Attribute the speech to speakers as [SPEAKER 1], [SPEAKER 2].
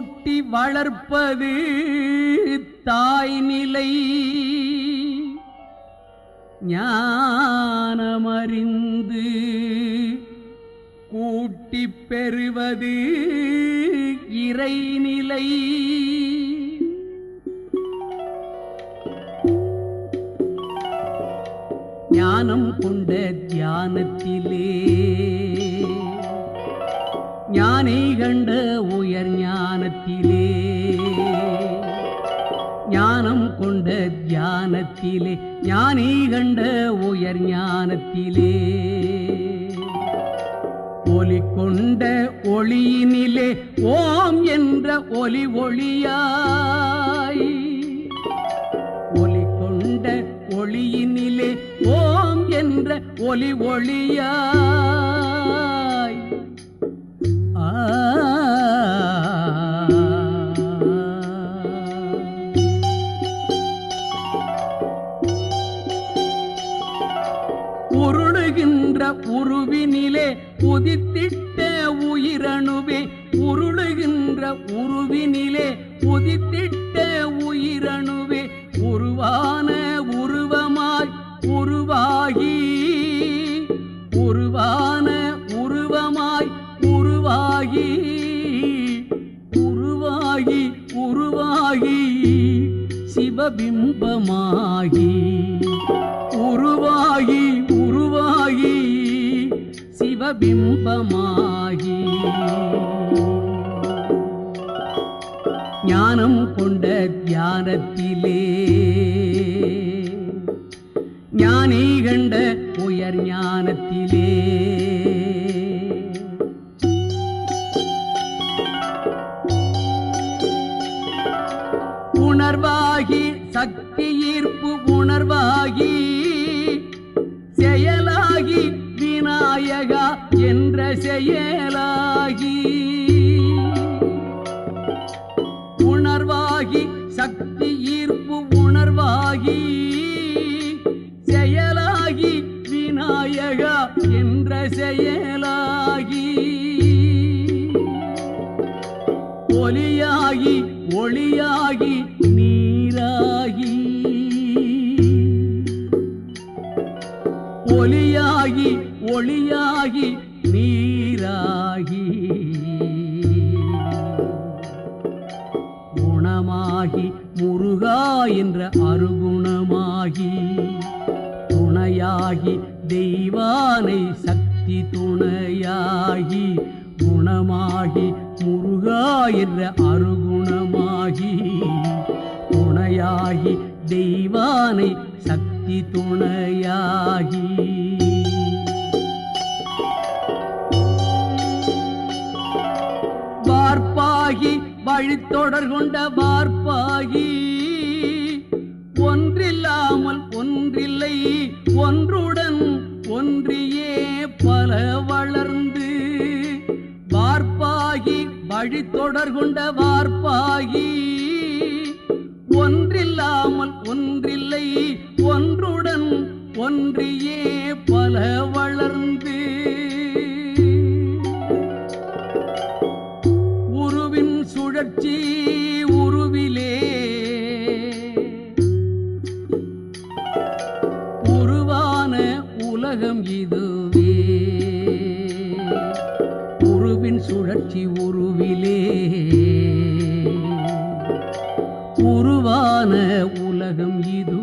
[SPEAKER 1] ஊட்டி வளர்ப்பது தாய் நிலை ஞானமறிந்து கூட்டி பெறுவது இறைநிலை. ஞானம் கொண்ட தியானத்திலே ஞானே கண்ட ஞானத்திலே ஞானி கண்ட உயர் ஞானத்திலே. ஒலி கொண்ட ஒளியினிலே ஓம் என்ற ஒலி ஒளியாய். ஒலி கொண்ட ஒளியினிலே ஓம் என்ற ஒலி ஒளியாய். உருளுகின்ற உருவினிலே உதித்திட்ட உயிரணுவே உருளுகின்ற உருவினிலே உதித்திட்ட உயிரணுவே உருவான உருவமாய் உருவாகி உருவான உருவமாய் உருவாகி உருவாகி உருவாகி சிவபிம்பமாகி உருவாகி உருவாகி. சிவபிம்பமாகி ஞானம் கொண்ட தியானத்திலே ஞானி கண்ட உயர் ஞானத்திலே. உணர்வாகி சக்தி ஈர்ப்பு உணர்வாகி செயலாகி உணர்வாகி சக்தி ஈர்ப்பு உணர்வாகி செயலாகி விநாயகா என்ற செயலாகி ஒலியாகி ஒளியாகி நீராகி ஒலியாகி ஒளியாகி நீராகி குணமாகி முருகா என்ற அருகுணமாகி துணையாகி தெய்வானை சக்தி துணையாகி குணமாகி முருகா என்ற அருகுணமாகி துணையாகி தெய்வானை சக்தி துணையாகி வார்ப்பாகி வழித்தொடர் கொண்ட வார்ப்பாகி. ஒன்றில்லாமல் ஒன்றில்லை ஒன்றுடன் ஒன்றியே பல வளர்ந்து. வார்ப்பாகி வழித்தொடர் கொண்ட வார்ப்பாகி. ஒன்றில்லாமல் ஒன்றில்லை ஒன்றுடன் ஒன்றியே பல புகழ்ச்சி உருவிலே. உருவான உலகம் இதுவே. உருவின் சுழற்சி உருவிலே. உருவான உலகம் இது